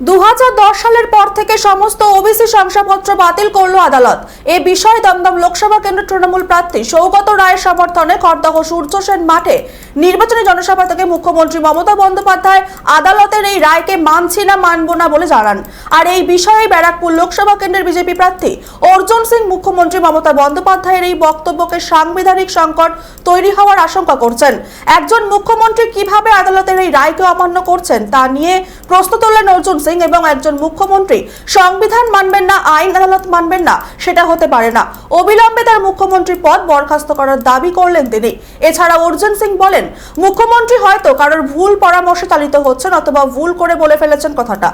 দু হাজার দশ সালের পর থেকে সমস্ত ওবিসি শংসাপত্র বাতিল করল আদালত। এ বিষয়ে দমদম লোকসভা কেন্দ্র তৃণমূল প্রার্থী সৌগত রায়ের সমর্থনে খড়দহ সূর্য সেন মাঠে নির্বাচনী জনসভা থেকে মুখ্যমন্ত্রী মমতা বন্দ্যোপাধ্যায় আদালতের এই রায়কে মানছি না, মানব না বলে জানান। আর এই বিষয়ে ব্যারাকপুর লোকসভা কেন্দ্রের বিজেপি প্রার্থী অর্জুন সিং, মুখ্যমন্ত্রী মমতা বন্দ্যোপাধ্যায়ের এই বক্তব্যকে সাংবিধানিক সংকট তৈরি হওয়ার আশঙ্কা করছেন। একজন মুখ্যমন্ত্রী কীভাবে আদালতের এই রায়কে অমান্য করছেন তা নিয়ে প্রশ্ন তুললেন অর্জুন সিং এবং একজন মুখ্যমন্ত্রী সংবিধান মানবেন না আইন আদালত মানবেন না সেটা হতে পারে না। অবিলম্বে তার মুখ্যমন্ত্রী পদ বরখাস্ত করার দাবি করলেন তিনি। এছাড়া অর্জুন সিং বলেন মুখ্যমন্ত্রী হয়তো কারোর ভুল পরামর্শে চালিত হচ্ছেন অথবা ভুল করে বলে ফেলেছেন কথাটা।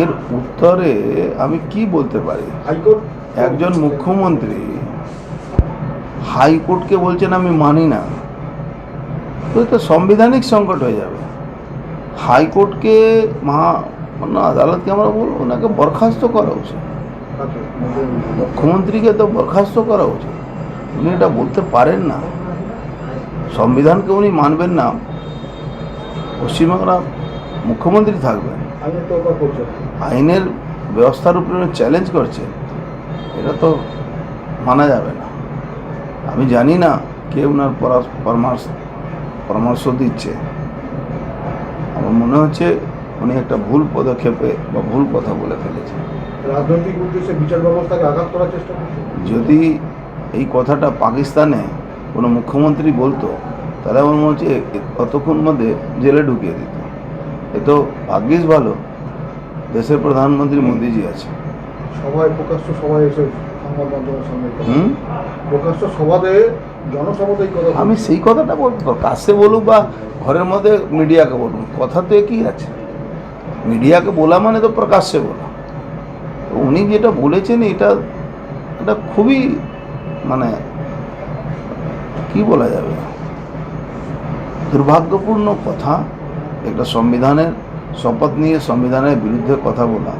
এর উত্তরে আমি কি বলতে পারি? একজন মুখ্যমন্ত্রী হাইকোর্টকে বলছেন আমি মানি না। তো তো সাংবিধানিক সংকট হয়ে যাবে। হাইকোর্টকে মহা মান্য আদালতকে আমরা বলব ওনাকে বরখাস্ত করা উচিত। মুখ্যমন্ত্রীকে তো বরখাস্ত করা উচিত। উনি এটা বলতে পারেন না। সংবিধানকে উনি মানবেন না। পশ্চিমবাংলা মুখ্যমন্ত্রী থাকবেন। আইনের ব্যবস্থার উপরে উনি চ্যালেঞ্জ করছে এটা তো মানা যাবে না। আমি জানি না কে ওনার পরামর্শ পরামর্শ দিচ্ছে। মনে হচ্ছে উনি একটা ভুল পদক্ষেপে বা ভুল কথা বলে ফেলেছে রাজনৈতিক উদ্দেশ্যে বিচার ব্যবস্থাকে আঘাত করার চেষ্টা করছে যদি এই কথাটা পাকিস্তানে কোনো মুখ্যমন্ত্রী বলতো তাহলে আমার মনে হচ্ছে কতক্ষণ মধ্যে জেলে ঢুকিয়ে দিত। এ তো ভাগ্যিস ভালো দেশের প্রধানমন্ত্রী মোদিজি আছে সবাই প্রকাশ্য সবাই এসে আমি সেই কথাটা বলব কাছে বলুক বা ঘরের মধ্যে মিডিয়াকে বলুন কথা তো একই আছে। মিডিয়াকে বলা মানে তো প্রকাশ্যে বলা। উনি যেটা বলেছেন এটা এটা খুবই মানে কি বলা যাবে? দুর্ভাগ্যপূর্ণ কথা। একটা সংবিধানের শপথ নিয়ে সংবিধানের বিরুদ্ধে কথা বলা।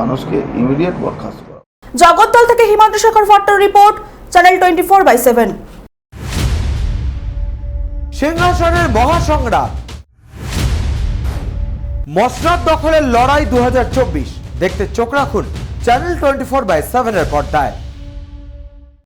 মানুষকে ইমিডিয়েট বরখাস্ত জগদ্দল থেকে Himanta Shekhar ভট্টর report channel twenty four by seven সিংহাসনের মহাসংগ্রাম। মসনাদ দখলের লড়াই দু হাজার চব্বিশ। দেখতে চোখ রাখুন চ্যানেল টোয়েন্টি ফোর বাই সেভেনের পর্দায়।